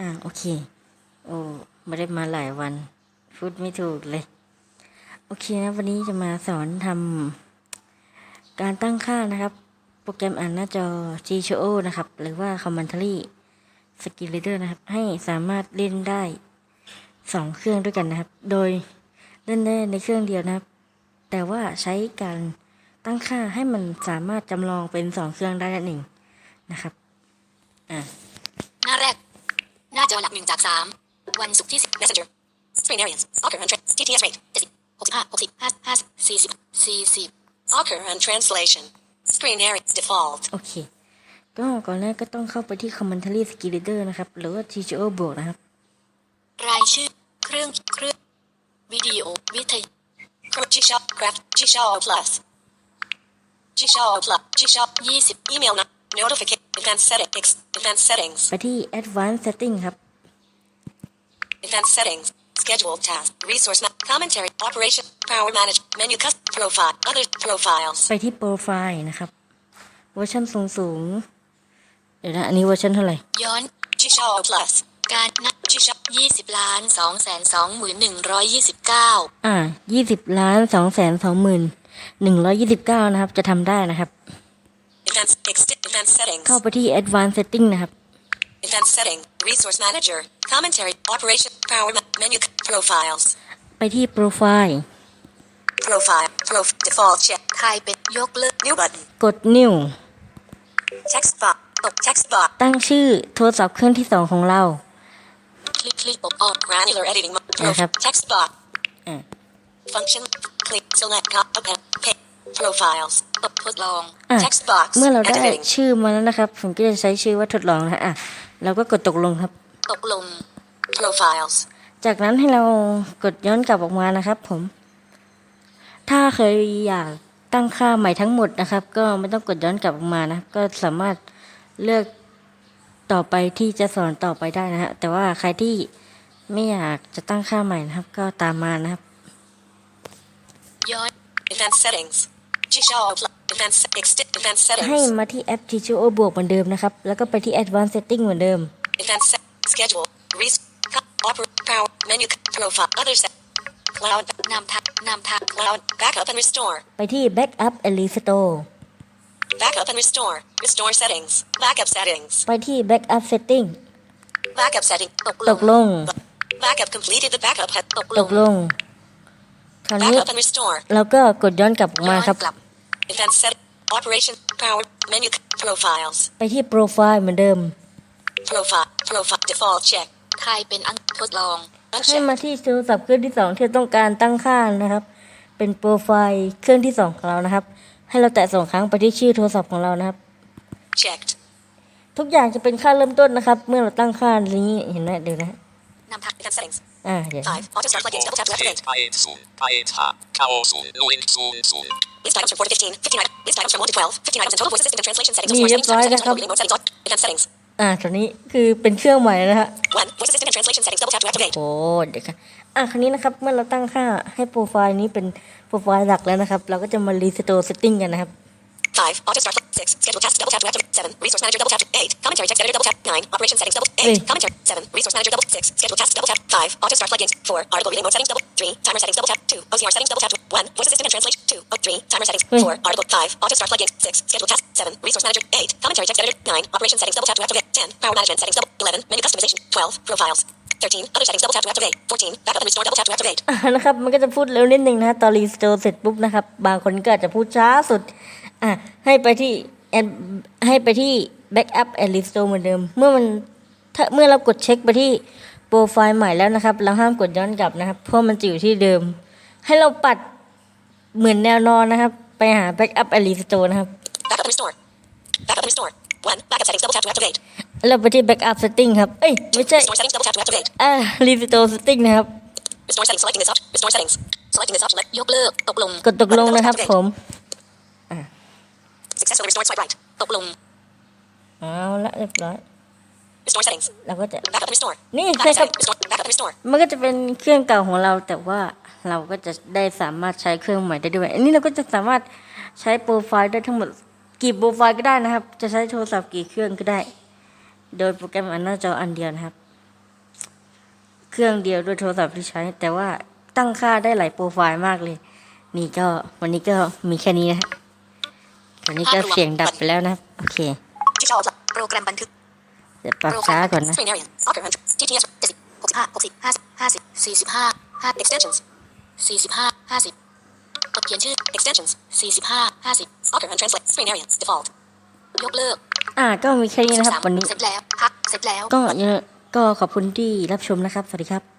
อ่าโอเค โอ้ไม่ได้มาหลายวันพูดไม่ถูกเลย โอเคนะ วันนี้จะมาสอนทำการตั้งค่านะครับ โปรแกรมอ่านหน้าจอ GCO นะครับ หรือว่า Commentary Skill Reader นะครับ ให้สามารถเล่นได้สองเครื่องด้วยกันนะครับ โดยเล่นได้ในเครื่องเดียวนะครับ แต่ว่าใช้การตั้งค่าให้มันสามารถจำลองเป็นสองเครื่องได้นั่นเองนะครับ อ่า หน้าแรก หน้า จอหลักหนึ่งจากสามวันศุกร์ที่สิบ Messenger Screen Areas Soccer and Tra- TTS Rate เจ็ดสิบหกสิบห้าหกสิบห้าห้าสิบสี่สิบสี่สิบ Soccer and translation. Screen area default. โอเค ก็ก่อนแรกก็ต้องเข้าไปที่ Commentary Skill Reader นะครับ หรือว่า GCO บวกนะครับ รายชื่อ เครื่อง เครื่อง วิดีโอ วิทยุ G-Shop Craft G-Shaw Plus. G-Shaw Plus G-Shop ยี่สิบ Email not notification advanced settings advanced settings ไปที่ Advanced Setting ครับ advanced settings schedule task resource map commentary operation power manage menu custom profile other profiles ไปที่ Profile นะครับ เวอร์ชันสูงสูงๆเดี๋ยวนะอันนี้เวอร์ชันเท่าไหร่ ย้อน G-Shaw Plus การนับ G-Shop ยี่สิบล้านสองแสนสองหมื่นหนึ่งร้อยยี่สิบเก้าอ่ายี่สิบล้านสองแสนสองหมื่นหนึ่งร้อยยี่สิบเก้านะครับ จะทำได้นะครับ advanced ex- advanced settings เข้าไปที่ Advanced Setting นะครับ advanced setting resource manager commentary operation power ma- menu c- profiles ไปที่ Profile profile prof default check ใครเป็นยกเลิก new button กด New text box oh, text box ตั้งชื่อโทรศัพท์เครื่องที่สองของเราคลิกคลิกปก on granular editing mode prof- นะครับ text box อ่า function click select cop open pick profiles ปกทดลองอะ text box เมื่อเราได้ editing ชื่อมาแล้วนะครับ ผมก็จะใช้ชื่อว่าทดลองนะฮะอะ เราก็กดตกลงครับ ตกลง profiles จากนั้นให้เรากดย้อนกลับออกมานะครับ ผม ถ้าเคยอยากตั้งค่าใหม่ทั้งหมดนะครับ ก็ไม่ต้องกดย้อนกลับออกมานะ ก็สามารถเลือกต่อไปที่จะสอนต่อไปได้นะฮะ แต่ว่าใครที่ไม่อยากจะตั้งค่าใหม่นะครับ ก็ตามมานะครับย้อน advanced settings ให้ settings มาที่แอป TCO บวกเหมือนเดิมนะครับ แล้วก็ไปที่ Advanced Setting เหมือนเดิม advanced set schedule res co- oper power menu c- profile other set cloud นำทางนำทาง cloud backup and restore ไปที่ Backup and Restore backup and restore restore settings backup settings ไปที่ Backup Setting backup setting ตกลตงกลง backup completed the backup had ตกตลกงลงคราวนี้ backup and restore เราก็กดย้อนกลับออกมาครับย้อนกลับ advanced set operation power menu c- profiles ไปที่ Profile เหมือนเดิม profile profile default check ใครเป็นอังทดลองให้ uncheck มาที่โทรศัพท์เครื่องที่สองที่ต้องการตั้งค่านะครับ เป็นโปรไฟล์เครื่องที่สองของเรานะครับ ให้เราแตะสองครั้งไปที่ชื่อโทรศัพท์ของเรานะครับ checked ทุกอย่างจะเป็นค่าเริ่มต้นนะครับ เมื่อเราตั้งค่านี้เห็นไหมเดี๋ยวนะนำทาง advanced settings อ่าเดี๋ยว 5 auto start plugins double tap to activate Paetsun, Paeta, Kaosun, Luin Sun Sun. list items from 4 to 15 15 items list items from 1 to 12 15 items and total voice assistant and translation settings มี Source เรียบ settings ร้อย settings นะครับ reading mode settings advanced settings อ่าตอนนี้คือเป็นเครื่องใหม่นะฮะ1 voice assistant and translation settings double tap to activate โอ้เดี๋ยวค่ะอะคราวนี้นะครับ เมื่อเราตั้งค่าให้โปรไฟล์นี้เป็นโปรไฟล์หลักแล้วนะครับ เราก็จะมารีสโตร์เซตติ้งกันนะครับ 5 auto start 6 schedule task double tap to activate 7 resource manager double tap to 8 commentary text editor double tap 9 operation settings double 8 Hey. commentary 7 resource manager double 6 schedule task double tap 5 auto start plugins 4 article reading mode settings double 3 timer settings double tap 2 OCR settings double tap 1 voice assistant and translation 2 oh, 3 timer settings Hey. 4 article 5 auto start plugins 6 schedule task 7 resource manager 8 commentary text editor 9 operation settings double tap to activate 10 power management settings double 11 menu customization 12 profiles 13 other settings double tap to activate 14 backup and restore double tap to activate อ่านะครับ มันก็จะพูดเร็วนิดนึงนะฮะตอนรีสโตร์เสร็จปุ๊บนะครับ บางคนก็อาจจะพูดช้าสุด อะให้ไปที่ add- ให้ไปที่ backup and restore เหมือนเดิม เมื่อมันถ้าเมื่อเรากดเช็คไปที่โปรไฟล์ใหม่แล้วนะครับ เราห้ามกดย้อนกลับนะครับ เพราะมันจะอยู่ที่เดิม ให้เราปัดเหมือนแนวนอนนะครับ ไปหา backup and restore นะครับ backup and restore backup and restore 1 backup settings double tap to activate เราไปที่ backup setting ครับ เอ้ย ไม่ใช่ restore settings double tap to activate อ่า restore setting นะครับ restore settings selecting this option restore settings selecting this option let ยกเลิกตกลงกดตกลงนะครับผม successfully restored swipe right ตกลงเอาละเรียบร้อย restore settings เราก็จะ backup and restore นี่ backup นะครับ settings restore backup and restore มันก็จะเป็นเครื่องเก่าของเราแต่ว่าเราก็จะได้สามารถใช้เครื่องใหม่ได้ด้วย อันนี้เราก็จะสามารถใช้โปรไฟล์ได้ทั้งหมดกี่โปรไฟล์ก็ได้นะครับ จะใช้โทรศัพท์กี่เครื่องก็ได้ โดยโปรแกรมอันหน้าจออันเดียวนะครับ เครื่องเดียวด้วยโทรศัพท์ที่ใช้ แต่ว่าตั้งค่าได้หลายโปรไฟล์มากเลย นี่ก็วันนี้ก็มีแค่นี้นะฮะต อนนี้ก็เสียงดับไปแล้วนะครับโอเคที่ชอบโปรแกรมบันทึกเดี๋ยวปรับช้าก่อนนะ Screen area Soccer Hunter TTS 70 65 60 50 50 45 5 extensions 45 50กดเขียนชื่อ extensions 45 50 Soccer and translate Screen area default ยกเลิก อ่าก็มีแค่นี้นะครับวันนี้เสร็จแล้วพักเสร็จแล้วก็เยอะก็ขอบคุณที่รับชมนะครับ สวัสดีครับ